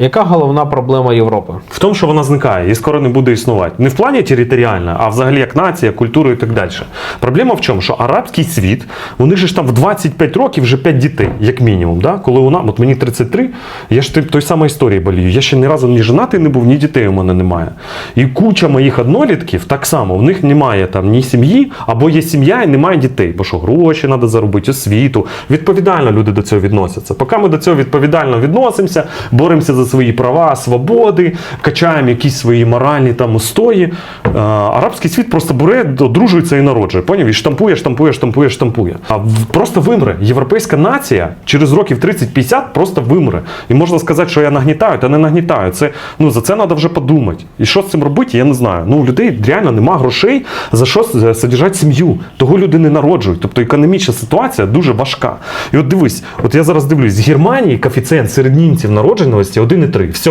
Яка головна проблема Європи? В тому, що вона зникає і скоро не буде існувати. Не в плані територіально, а взагалі як нація, культура і так далі. Проблема в чому? Що арабський світ, вони ж там в 25 років вже 5 дітей, як мінімум. Да? Коли нас, от мені 33, я ж той самої історії болію. Я ще ні разу ні женатий не був, ні дітей у мене немає. І куча моїх однолітків так само, в них немає там ні сім'ї, або є сім'я і немає дітей. Бо що гроші треба заробити, освіту. Відповідально люди до цього відносяться. Поки ми до цього відповідально відносимося, боремося за свої права, свободи, качаємо якісь свої моральні там устої. Е, Арабський світ просто бере, одружується і народжує. Поняв? І штампує, штампує, штампує, штампує. А просто вимре. Європейська нація через років 30-50 просто вимре. І можна сказати, що я нагнітаю, та не нагнітаю. Це ну за це треба вже подумати. І що з цим робити, я не знаю. Ну у людей реально нема грошей за що с- содержати сім'ю. Того люди не народжують. Тобто економічна ситуація дуже важка. І от дивись, от я зараз дивлюсь, в Германії коефіцієнт серед німців народженості 1,3. Все.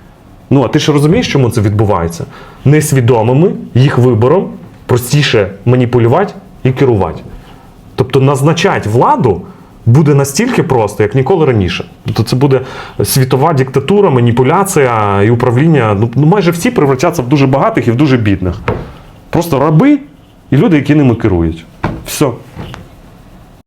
Ну, а ти ж розумієш, чому це відбувається? Несвідомими їх вибором простіше маніпулювати і керувати. Тобто назначати владу буде настільки просто, як ніколи раніше. Тобто це буде світова диктатура, маніпуляція і управління. Ну, ну майже всі превратяться в дуже багатих і в дуже бідних. Просто раби і люди, які ними керують. Все.